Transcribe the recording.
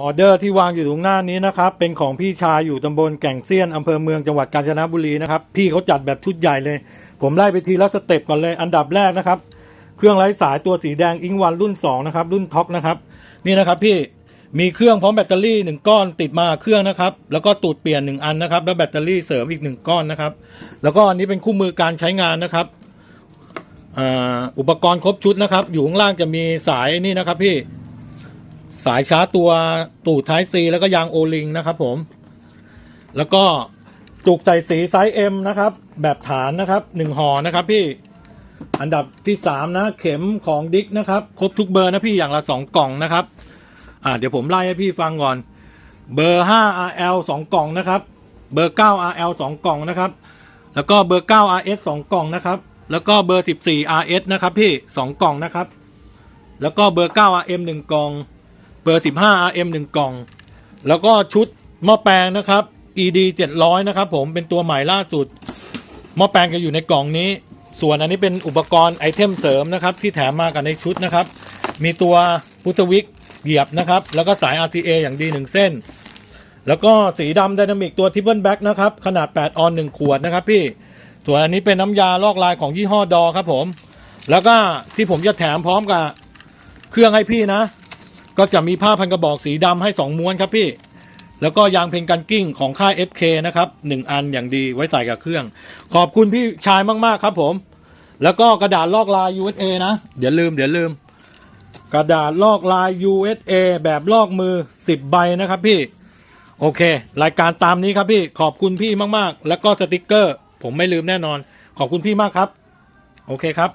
ออเดอร์ที่วางอยู่ตรงหน้านี้นะครับ เป็นของพี่ชายอยู่ตำบลแก่งเซียนอำเภอเมืองจังหวัดกาญจนบุรีนะครับ พี่เขาจัดแบบชุดใหญ่เลย ผมไล่ไปทีละสเต็ปก่อนเลย อันดับแรกนะครับ เครื่องไร้สายตัวสีแดงอิงวันรุ่น 2 นะครับ รุ่นท็อกนะครับ นี่นะครับพี่มีเครื่องพร้อมแบตเตอรี่หนึ่งก้อนติดมาเครื่องนะครับ แล้วก็ตูดเปลี่ยนหนึ่งอันนะครับ แล้วแบตเตอรี่เสริมอีกหนึ่งก้อนนะครับ แล้วก็อันนี้เป็นคู่มือการใช้งานนะครับอ่าอุปกรณ์ครบชุดนะครับ อยู่ข้างล่างจะมีสายนี่นะครับพี่ สายชาร์จตัวตูดท้ายซีแล้วก็ยางโอลิงนะครับผม แล้วก็จุกใส่สีไซส์ M นะครับ แบบฐานนะครับหนึ่งห่อนะครับพี่อันดับที่สามนะเข็มของดิกนะครับ ครบทุกเบอร์นะพี่อย่างละสองกล่องนะครับอ่าเดี๋ยวผมไล่ให้พี่ฟังก่อน เบอร์ห้า RL สองกล่องนะครับ เบอร์เก้า RL สองกล่องนะครับ แล้วก็เบอร์เก้า RS สองกล่องนะครับ แล้วก็เบอร์สิบสี่ RS นะครับพี่สองกล่องนะครับ แล้วก็เบอร์เก้า RM หนึ่งกล่อง เบอร์ 15 RM 1 กล่อง แล้วก็ชุดหม้อแปลงนะครับ ED 700 นะครับผมเป็นตัวใหม่ล่าสุดหม้อแปลงจะอยู่ในกล่องนี้ ส่วนอันนี้เป็นอุปกรณ์ไอเทมเสริมนะครับที่แถมมากับในชุดนะครับ มีตัวพุทธวิกเหยียบนะครับ แล้วก็สาย RTA อย่างดี 1 เส้น แล้วก็สีดำไดนามิกตัวทิ p เปิลแบ็กนะครับ ขนาด 8 ออน 1 ขวดนะครับพี่ ส่วนอันนี้เป็นน้ำยาลอกลายของยี่ห้อดอครับผม แล้วก็ที่ผมจะแถมพร้อมกับเครื่องให้พี่นะ ก็จะมีผ้าพันกระบอกสีดำให้สองม้วนครับพี่ แล้วก็ยางเพนกันกิ้งของค่าย FK นะครับหนึ่งอันอย่างดีไว้ใส่กับเครื่อง ขอบคุณพี่ชายมากๆครับผม แล้วก็กระดาษลอกลาย USA นะเดี๋ยวลืมเดี๋ยวลืม กระดาษลอกลาย USA แบบลอกมือ 10 ใบนะครับพี่ โอเค รายการตามนี้ครับพี่ ขอบคุณพี่มากๆ แล้วก็สติกเกอร์ ผมไม่ลืมแน่นอน ขอบคุณพี่มากครับ โอเคครับ